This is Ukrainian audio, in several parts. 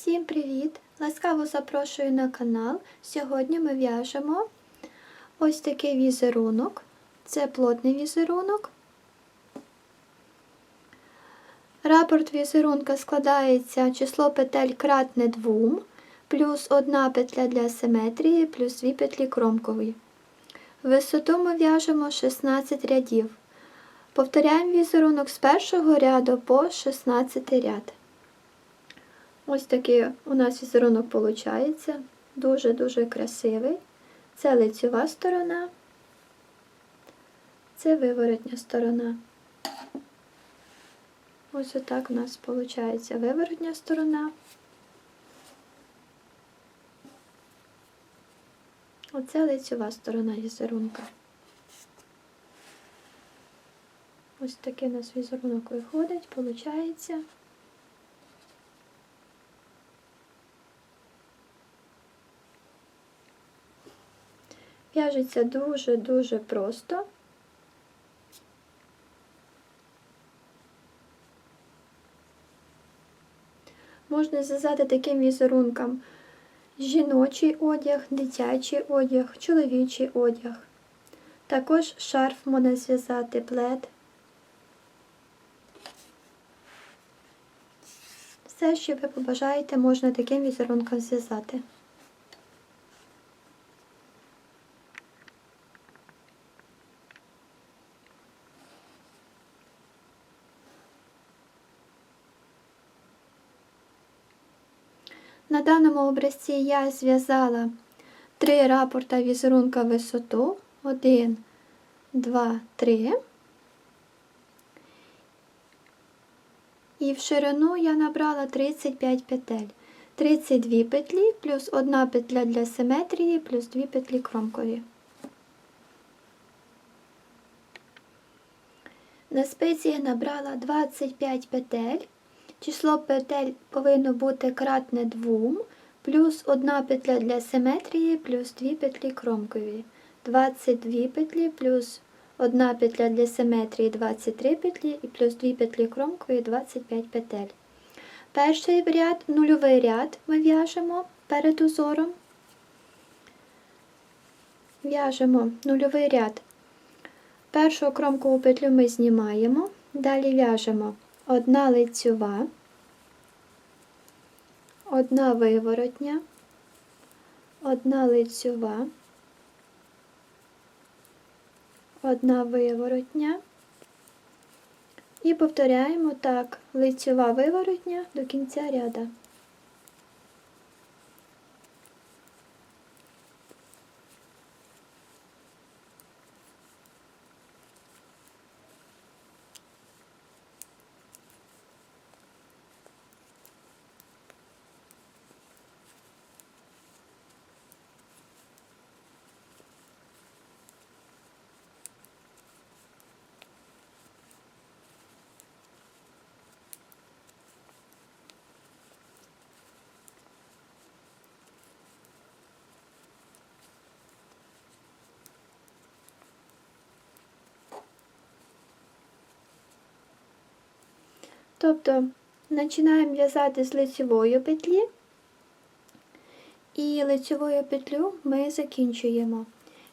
Всім привіт! Ласкаво запрошую на канал. Сьогодні ми в'яжемо ось такий візерунок. Це плотний візерунок. Рапорт візерунка складається число петель кратне 2, плюс одна петля для симетрії, плюс 2 петлі кромкової. Висоту ми в'яжемо 16 рядів. Повторяємо візерунок з першого ряду по 16 ряд. Ось такий у нас візерунок виходить. Дуже-дуже красивий. Це лицьова сторона, це виворотня сторона. Ось отак у нас виходить виворотня сторона. Оце лицьова сторона візерунка. Ось такий у нас візерунок виходить, виходить. В'яжеться дуже-дуже просто. Можна зв'язати таким візерунком жіночий одяг, дитячий одяг, чоловічий одяг. Також шарф можна зв'язати плед. Все, що ви побажаєте, можна таким візерунком зв'язати. На даному образці я зв'язала три рапорта візерунка висоту. 1, 2, 3. І в ширину я набрала 35 петель. 32 петлі, плюс 1 петля для симетрії, плюс 2 петлі кромкові. На спиці я набрала 25 петель. Число петель повинно бути кратне 2, плюс 1 петля для симетрії, плюс 2 петлі кромкові. 22 петлі, плюс 1 петля для симетрії 23 петлі і плюс 2 петлі кромкові 25 петель. Перший ряд, нульовий ряд ми в'яжемо перед узором. В'яжемо нульовий ряд. Першу кромкову петлю ми знімаємо, далі в'яжемо одна лицьова, одна виворотня, одна лицьова, одна виворотня. І повторяємо так лицьова виворотня до кінця ряда. Тобто починаємо в'язати з лицевої петлі, і лицевою петлю ми закінчуємо.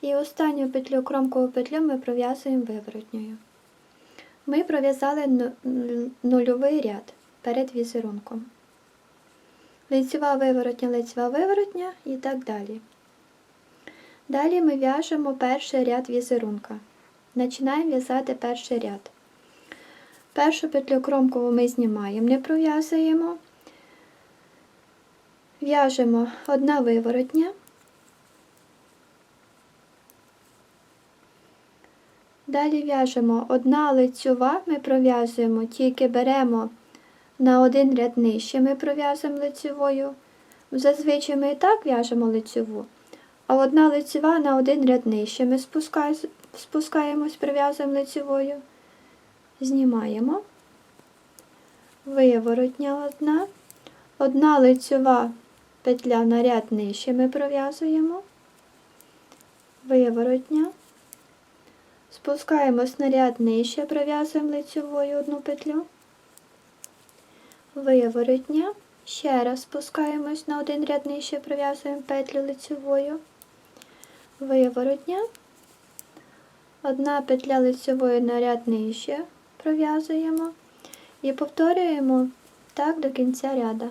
І останню петлю кромкову петлю ми пров'язуємо виворотньою. Ми пров'язали нульовий ряд перед візерунком. Лицева виворотня, лицева виворотня і так далі. Далі ми в'яжемо перший ряд візерунка. Починаємо в'язати перший ряд. Першу петлю кромкову ми знімаємо, не пров'язуємо, в'яжемо одна виворотня, далі в'яжемо одна лицьова, ми пров'язуємо, тільки беремо на один ряд нижче, ми пров'язуємо лицьовою. Зазвичай ми і так в'яжемо лицьову, а одна лицьова на один ряд нижче ми спускаємось, прив'язуємо лицьовою знімаємо, виворотня одна, одна лицьова петля на ряд нижче ми пров'язуємо, виворотня, спускаємось на ряд нижче, пров'язуємо лицьовою одну петлю, виворотня. Ще раз спускаємось на один ряд нижче, пров'язуємо петлю лицевою, виворотня, одна петля лицевою на ряд нижче пров'язуємо і повторюємо так до кінця ряда.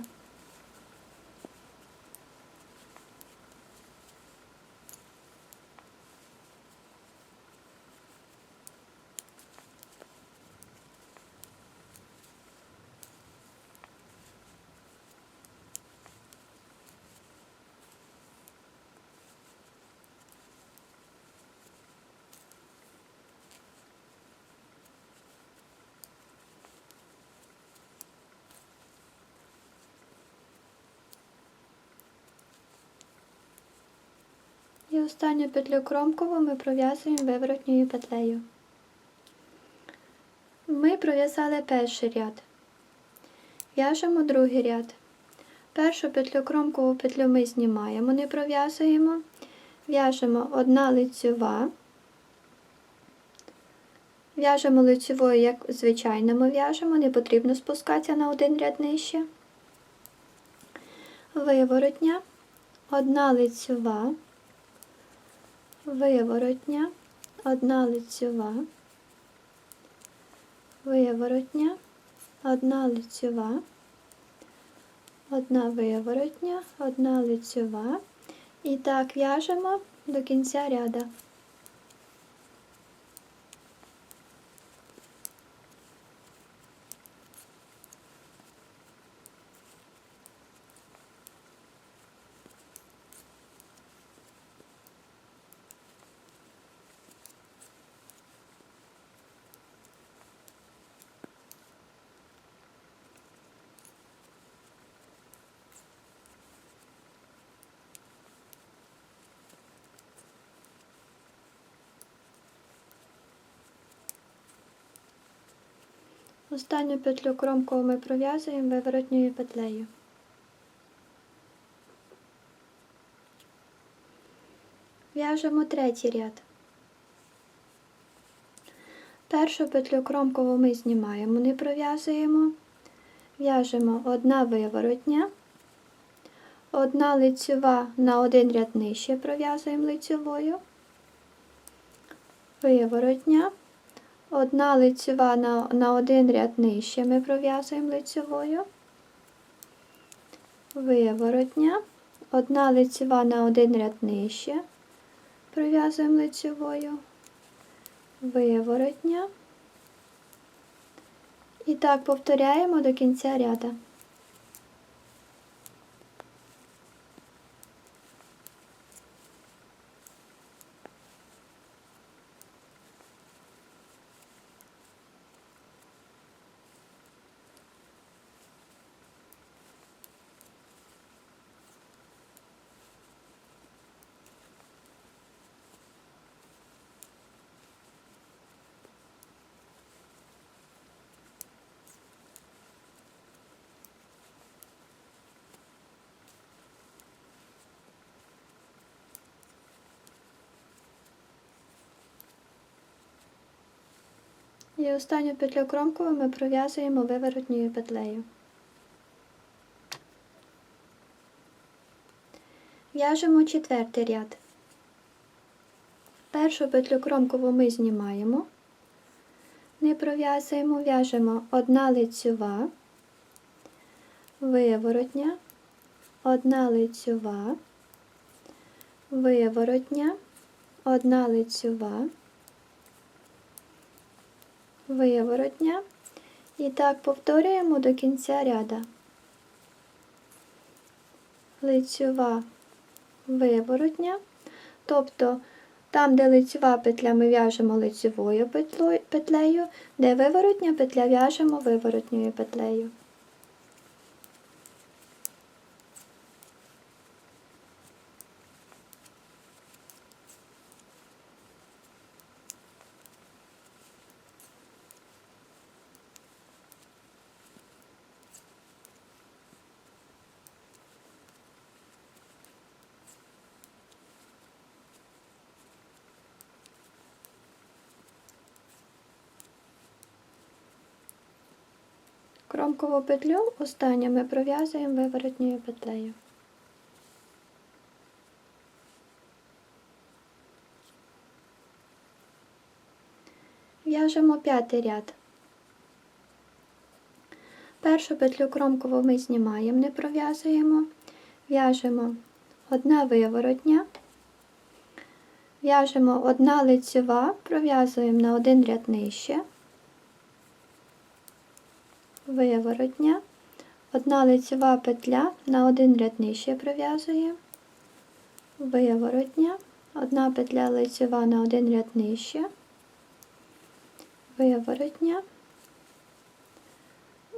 Останню петлю кромкову ми пров'язуємо виворотньою петлею. Ми пров'язали перший ряд. В'яжемо другий ряд. Першу петлю кромкову петлю ми знімаємо, не пров'язуємо. В'яжемо одна лицьова. В'яжемо лицьовою, як звичайно ми в'яжемо, не потрібно спускатися на один ряд нижче. Виворотня, одна лицьова виворотня, одна лицьова, виворотня, одна лицьова, одна виворотня, одна лицьова. І так в'яжемо до кінця ряда. Останню петлю кромкову ми пров'язуємо виворотньою петлею. В'яжемо третій ряд. Першу петлю кромкову ми знімаємо, не пров'язуємо. В'яжемо одна виворотня, одна лицьова на один ряд нижче пров'язуємо лицьовою, виворотня. Одна лицьова на, на один ряд нижче. Ми пров'язуємо лицьовою, виворотня, одна лицьова на один ряд нижче, пров'язуємо лицьовою, виворотня. І так повторяємо до кінця ряда. І останню петлю кромкову ми пров'язуємо виворотньою петлею. В'яжемо четвертий ряд. Першу петлю кромкову ми знімаємо, не пров'язуємо, в'яжемо одна лицьова, виворотня, одна лицьова, виворотня, одна лицьова виворотня. І так повторюємо до кінця ряда. Лицьова виворотня. Тобто там, де лицьова петля, ми в'яжемо лицьовою петлею, де виворотня петля в'яжемо виворотньою петлею. Кромкову петлю останню ми пров'язуємо виворотньою петлею. В'яжемо п'ятий ряд. Першу петлю кромкову ми знімаємо, не пров'язуємо, в'яжемо одна виворотня, в'яжемо одна лицьова, пров'язуємо на один ряд нижче, виворотня, одна лицьова петля на один ряд нижче пров'язуємо, виворотня, одна петля лицьова на один ряд нижче, виворотня,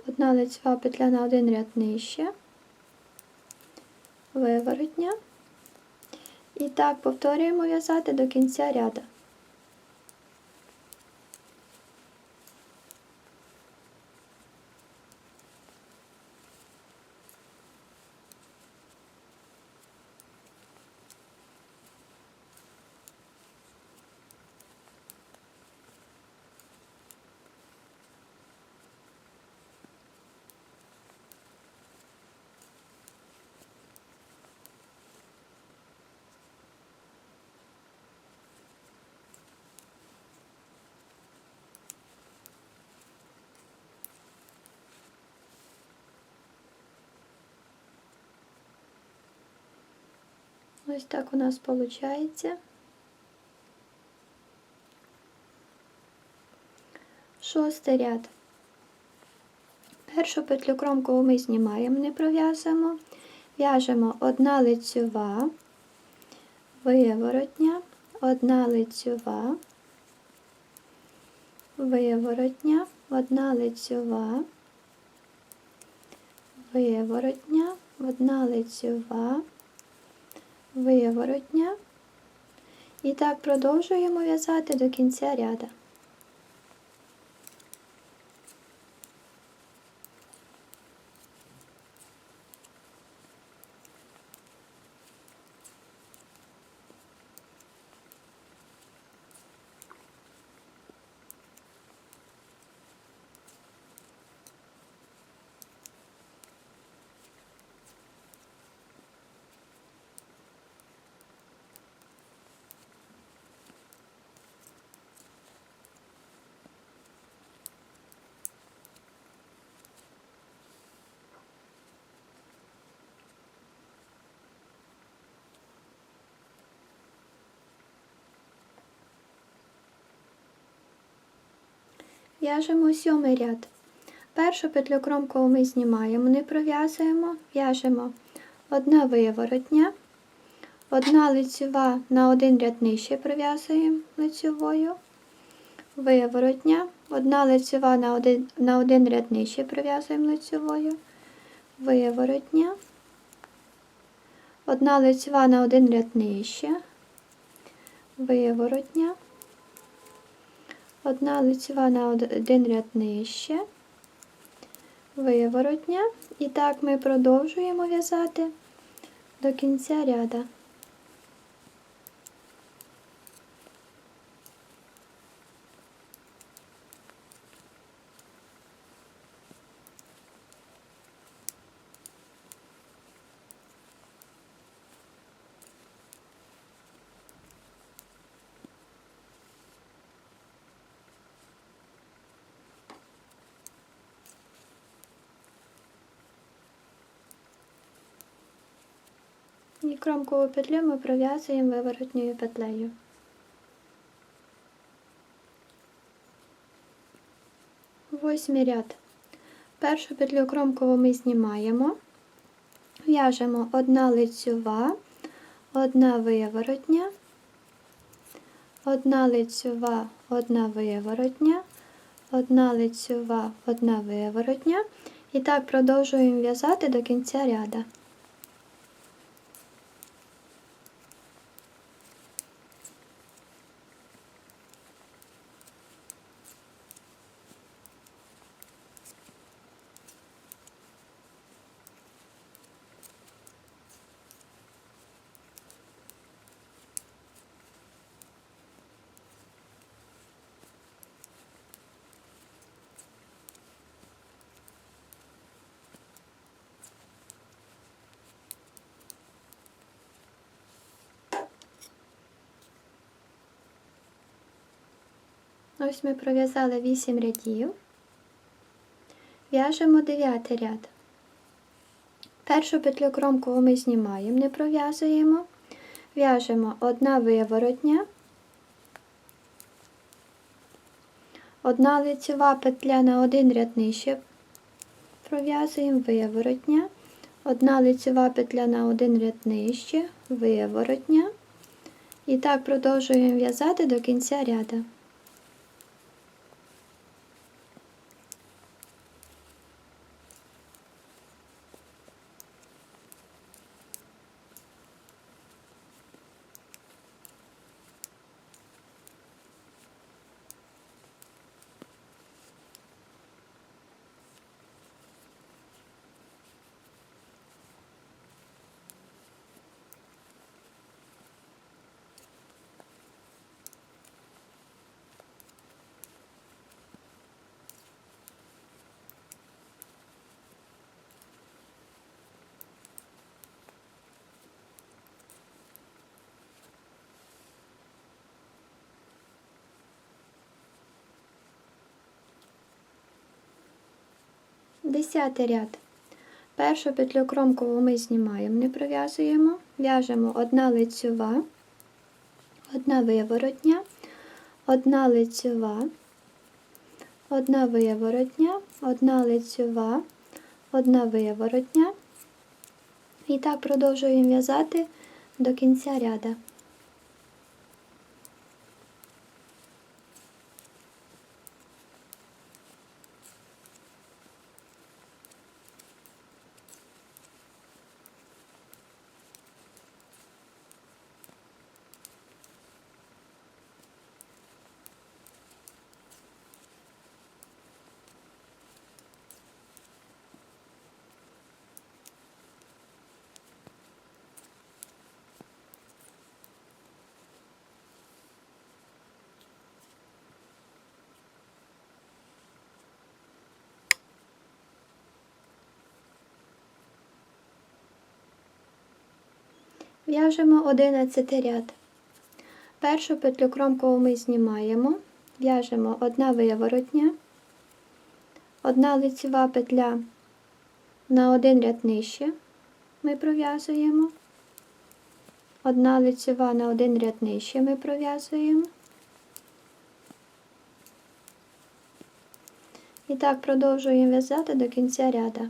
одна лицьова петля на один ряд нижче, виворотня. І так повторюємо в'язати до кінця ряду. Ось так у нас виходить. Шостий ряд. Першу петлю кромкову ми знімаємо, не пров'язуємо, в'яжемо одна лицьова, виворотня, одна лицьова, виворотня, одна лицьова, виворотня, одна лицьова виворотня. І так продовжуємо в'язати до кінця ряда. В'яжемо сьомий ряд. Першу петлю кромкову ми знімаємо, не пров'язуємо, в'яжемо. Одна виворотня, одна лицьова на один ряд нижче пров'язуємо лицьовою, виворотня, одна лицьова на один, на один ряд нижче пров'язуємо лицьовою, виворотня, одна лицьова на один ряд нижче, виворотня одна лицева на один ряд нижче, виворотня. І так ми продовжуємо в'язати до кінця ряда. І кромкову петлю ми пров'язуємо виворотньою петлею. Восьмий ряд. Першу петлю кромкову ми знімаємо, в'яжемо одна лицьова, одна виворотня, одна лицьова, одна виворотня, одна лицьова, одна виворотня. І так продовжуємо в'язати до кінця ряда. Ось ми пров'язали 8 рядів. В'яжемо 9 ряд. Першу петлю кромкову ми знімаємо, не пров'язуємо. В'яжемо одна виворотня, одна лицева петля на один ряд нижче, пров'язуємо виворотня, одна лицева петля на один ряд нижче, виворотня. І так продовжуємо в'язати до кінця ряду. Десятий ряд. Першу петлю кромкову ми знімаємо, не пров'язуємо, в'яжемо одна лицьова, одна виворотня, одна лицьова, одна виворотня, одна лицьова, одна виворотня. І так продовжуємо в'язати до кінця ряда. В'яжемо 11 ряд. Першу петлю кромкову ми знімаємо, в'яжемо одна виворотня, одна лицева петля на один ряд нижче ми пров'язуємо, одна лицева на один ряд нижче ми пров'язуємо. І так продовжуємо в'язати до кінця ряда.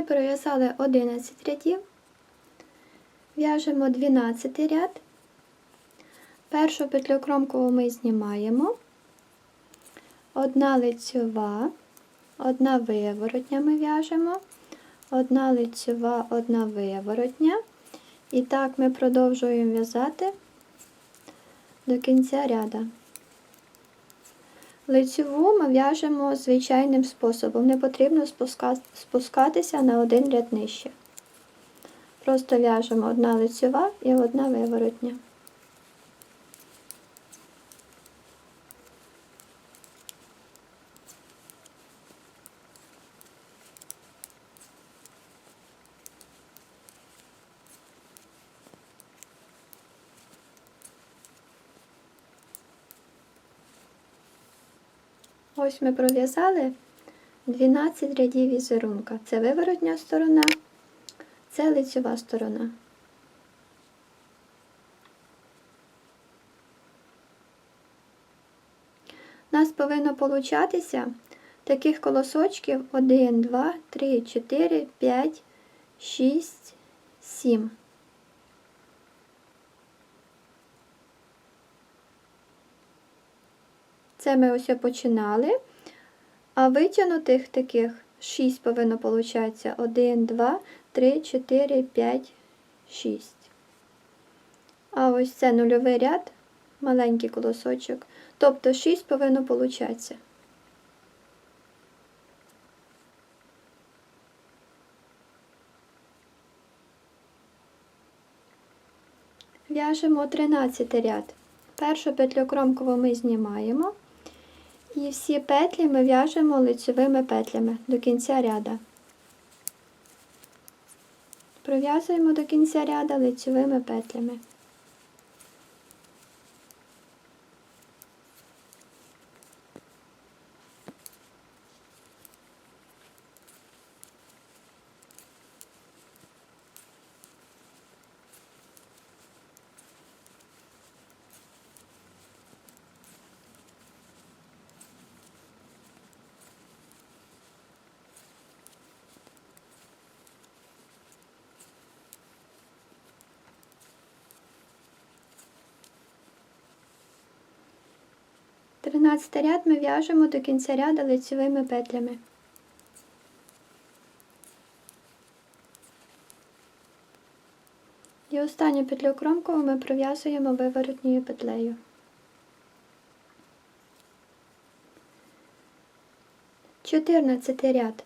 Ми пров'язали 11 рядів, в'яжемо 12 ряд. Першу петлю кромкову ми знімаємо, одна лицьова, одна виворотня ми в'яжемо, одна лицьова, одна виворотня. І так ми продовжуємо в'язати до кінця ряда. Лицьову ми в'яжемо звичайним способом. Не потрібно спускатися на один ряд нижче. Просто в'яжемо одна лицьова і одна виворотня. Ось ми пров'язали 12 рядів візерунка. Це виворотня сторона, це лицьова сторона. У нас повинно получатися таких колосочків 1, 2, 3, 4, 5, 6, 7. Це ми ось починали, А витягнутих таких 6 повинно получатися. 1, 2, 3, 4, 5, 6. А ось це нульовий ряд, маленький колосочок. Тобто 6 повинно получатися. В'яжемо 13 ряд. Першу петлю кромкову ми знімаємо. І всі петлі ми в'яжемо лицевими петлями до кінця ряда. Пров'язуємо до кінця ряда лицевими петлями. Тринадцятий ряд ми в'яжемо до кінця ряда лицевими петлями. І останню петлю кромкову ми пров'язуємо виворотньою петлею. Чотирнадцятий ряд.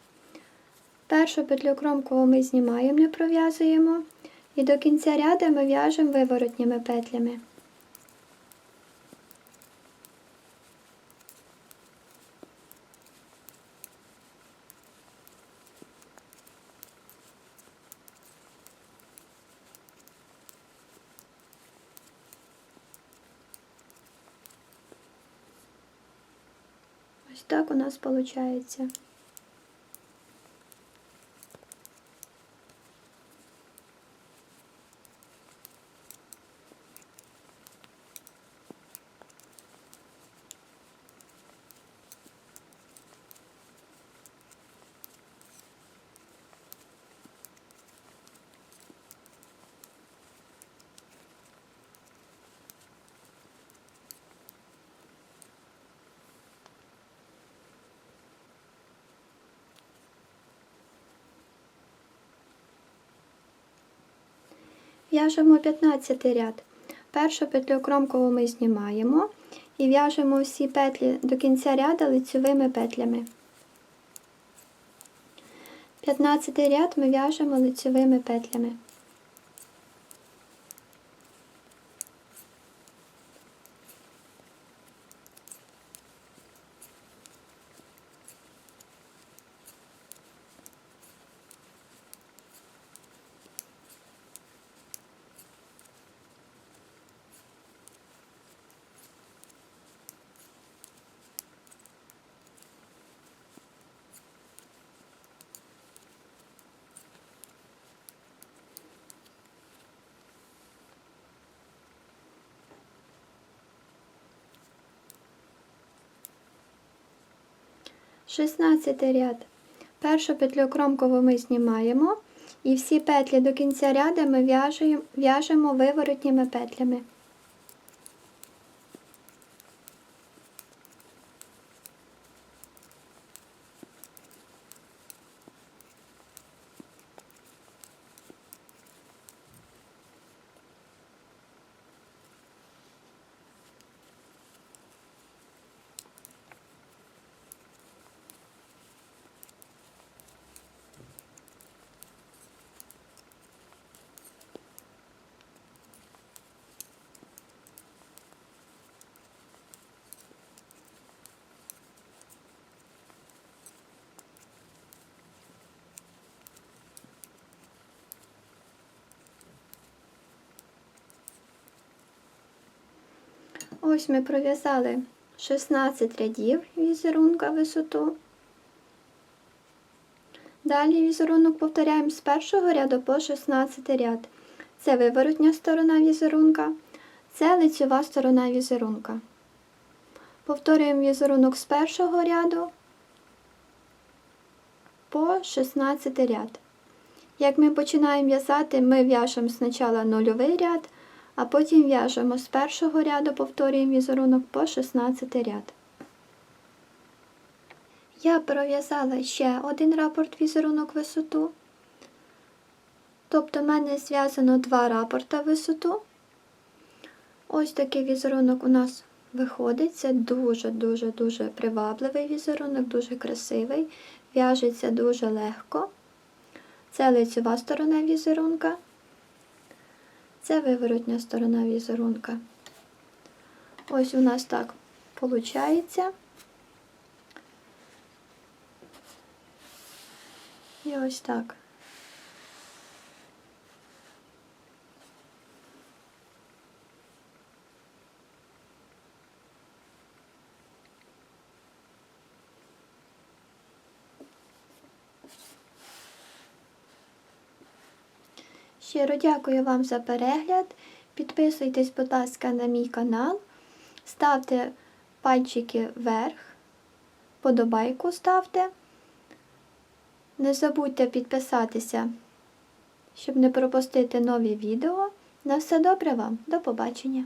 Першу петлю кромкову ми знімаємо, не пров'язуємо, і до кінця ряда ми в'яжемо виворотніми петлями. Ось так у нас виходить. В'яжемо 15 ряд. Першу петлю кромкову ми знімаємо і в'яжемо всі петлі до кінця ряду лицевими петлями. 15 ряд ми в'яжемо лицевими петлями. Шістнадцятий ряд. Першу петлю кромкову ми знімаємо і всі петлі до кінця ряду ми в'яжемо виворотніми петлями. Ось ми пров'язали 16 рядів візерунка висоту. Далі візерунок повторяємо з першого ряду по 16 ряд. Це виворотня сторона візерунка, це лицева сторона візерунка. Повторюємо візерунок з першого ряду по 16 ряд. Як ми починаємо в'язати, ми в'яжемо спочатку нульовий ряд, а потім в'яжемо з першого ряду, повторюємо візерунок по 16 ряд. Я пров'язала ще один рапорт візерунок висоту. Тобто в мене зв'язано два рапорта висоту. Ось такий візерунок у нас виходить. Це дуже-дуже-дуже привабливий візерунок, дуже красивий. В'яжеться дуже легко. Це лицева сторона візерунка. Це виворотня сторона візерунка. Ось у нас так виходить. І ось так. Щиро дякую вам за перегляд. Підписуйтесь, будь ласка, на мій канал. Ставте пальчики вверх, подобайку ставте. Не забудьте підписатися, щоб не пропустити нові відео. На все добре вам, до побачення!